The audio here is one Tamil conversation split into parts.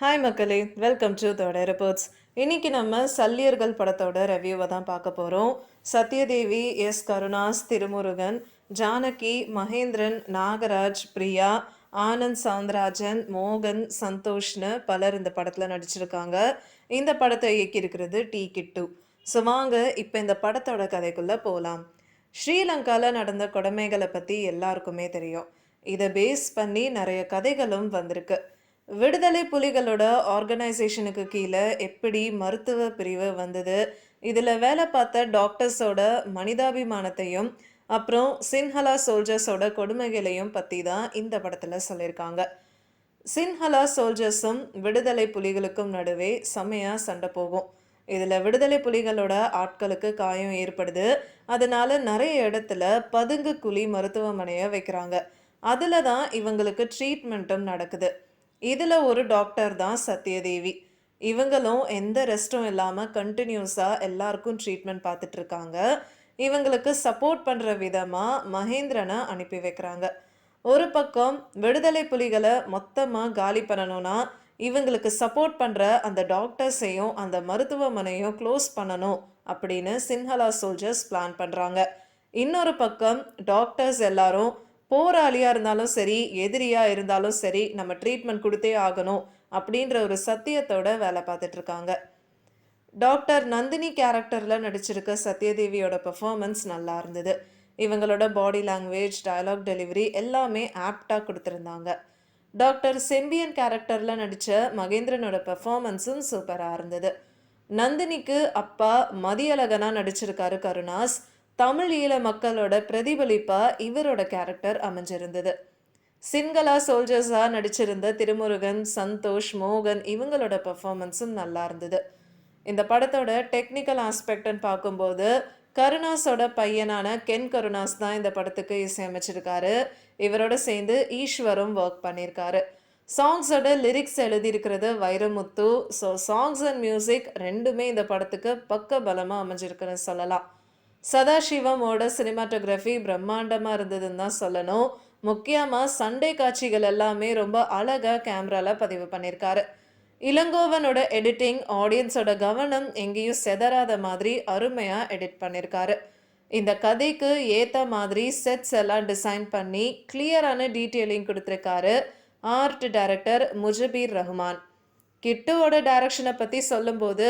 ஹாய் மக்களே. வெல்கம் டு தோட ரிப்போர்ட்ஸ் இன்னைக்கு நம்ம சல்லியர்கள் படத்தோட ரிவ்யூவை தான் பார்க்க போகிறோம் சத்யதேவி எஸ். கருணாஸ் திருமுருகன் ஜானகி மகேந்திரன் நாகராஜ் பிரியா ஆனந்த் சவுந்தரராஜன் மோகன் சந்தோஷ்னு பலர் இந்த படத்தில் நடிச்சிருக்காங்க. இந்த படத்தை இயக்கியிருக்கிறது டி. கிட்டு. ஸோ வாங்க இப்போ இந்த படத்தோட கதைக்குள்ளே போகலாம் ஸ்ரீலங்காவில் நடந்த கொடுமைகளை பற்றி எல்லாருக்குமே தெரியும். இதை பேஸ் பண்ணி நிறைய கதைகளும் வந்திருக்கு. விடுதலை புலிகளோட ஆர்கனைசேஷனுக்கு கீழே எப்படி மருத்துவ பிரிவு வந்தது? இதில் வேலை பார்த்த டாக்டர்ஸோட மனிதாபிமானத்தையும் அப்புறம் சின்ஹலா சோல்ஜர்ஸோட கொடுமைகளையும் பற்றி தான் இந்த படத்தில் சொல்லியிருக்காங்க. சின்ஹலா சோல்ஜர்ஸும் விடுதலை புலிகளுக்கும் நடுவே செம்மையாக சண்டை போகும். இதில் விடுதலை புலிகளோட ஆட்களுக்கு காயம் ஏற்படுது. அதனால நிறைய இடத்துல பதுங்கு குழி மருத்துவமனையை வைக்கிறாங்க. அதில் தான் இவங்களுக்கு ட்ரீட்மெண்ட்டும் நடக்குது. இதில் ஒரு டாக்டர் தான் சத்யதேவி. இவங்களும் எந்த ரெஸ்ட்டும் இல்லாமல் கண்டினியூஸாக எல்லாருக்கும் ட்ரீட்மெண்ட் பார்த்துட்ருக்காங்க இவங்களுக்கு சப்போர்ட் பண்ணுற விதமாக மகேந்திரனை அனுப்பி வைக்கிறாங்க. ஒரு பக்கம் விடுதலை புலிகளை மொத்தமாக காலி பண்ணணும்னா இவங்களுக்கு சப்போர்ட் பண்ணுற அந்த டாக்டர்ஸையும் அந்த மருத்துவமனையும் க்ளோஸ் பண்ணணும் அப்படின்னு சின்ஹலா சோல்ஜர்ஸ் பிளான் பண்ணுறாங்க இன்னொரு பக்கம் டாக்டர்ஸ் எல்லாரும் போராளியாக இருந்தாலும் சரி எதிரியாக இருந்தாலும் சரி நம்ம ட்ரீட்மெண்ட் கொடுத்தே ஆகணும் அப்படின்ற ஒரு சத்தியத்தோட வேலை பார்த்துட்ருக்காங்க டாக்டர் நந்தினி கேரக்டரில் நடிச்சிருக்க சத்யதேவியோட பெர்ஃபார்மன்ஸ் நல்லா இருந்தது. இவங்களோட பாடி லாங்குவேஜ் டயலாக் டெலிவரி எல்லாமே ஆப்டாக கொடுத்துருந்தாங்க. டாக்டர் செம்பியன் கேரக்டரில் நடித்த மகேந்திரனோட பெர்ஃபார்மன்ஸும் சூப்பராக இருந்தது. நந்தினிக்கு அப்பா மதியழகனாக நடிச்சிருக்காரு கருணாஸ். தமிழ் ஈழ மக்களோட பிரதிபலிப்பாக இவரோட கேரக்டர் அமைஞ்சிருந்தது. சிங்களா சோல்ஜர்ஸாக நடிச்சிருந்த திருமுருகன் சந்தோஷ் மோகன் இவங்களோட பெர்ஃபார்மன்ஸும் நல்லா இருந்தது. இந்த படத்தோட டெக்னிக்கல் ஆஸ்பெக்ட்னு பார்க்கும்போது கருணாஸோட பையனான கென் கருணாஸ் தான் இந்த படத்துக்கு இசையமைச்சிருக்காரு. இவரோட சேர்ந்து ஈஸ்வரும் ஒர்க் பண்ணியிருக்காரு. சாங்ஸோட லிரிக்ஸ் எழுதியிருக்கிறது Vairamuthu. So songs and music ரெண்டுமே இந்த படத்துக்கு பக்க பலமாக அமைஞ்சிருக்குன்னு சொல்லலாம். சதாசிவமோட சினிமாட்டோகிராஃபி பிரம்மாண்டமாக இருந்ததுன்னு தான் சொல்லணும். முக்கியமாக சண்டே காட்சிகள் எல்லாமே ரொம்ப அழகாக கேமராவில் பதிவு பண்ணியிருக்காரு இளங்கோவனோட எடிட்டிங் ஆடியன்ஸோட கவனம் எங்கேயும் செதறாத மாதிரி அருமையாக எடிட் பண்ணியிருக்காரு இந்த கதைக்கு ஏற்ற மாதிரி செட்ஸ் எல்லாம் டிசைன் பண்ணி கிளியரான டீட்டெயிலிங் கொடுத்துருக்காரு. Art director Mujabeer Rahman. கிட்டுவோட டைரக்ஷனை பற்றி சொல்லும்போது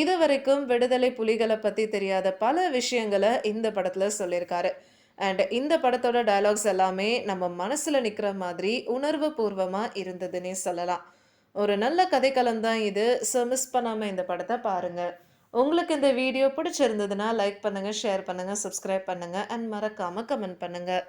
இது வரைக்கும் விடுதலை புலிகளை பற்றி தெரியாத பல விஷயங்களை இந்த படத்தில் சொல்லியிருக்காரு. அண்ட் இந்த படத்தோட டயலாக்ஸ் எல்லாமே நம்ம மனசில் நிற்கிற மாதிரி உணர்வு பூர்வமாக இருந்ததுன்னே சொல்லலாம். ஒரு நல்ல கதைக்களம் தான் இது ஸோ மிஸ் பண்ணாமல் இந்த படத்தை பாருங்கள் உங்களுக்கு இந்த வீடியோ பிடிச்சிருந்ததுன்னா லைக் பண்ணுங்கள் ஷேர் பண்ணுங்கள் சப்ஸ்கிரைப் பண்ணுங்கள் அண்ட் மறக்காமல் கமெண்ட் பண்ணுங்கள்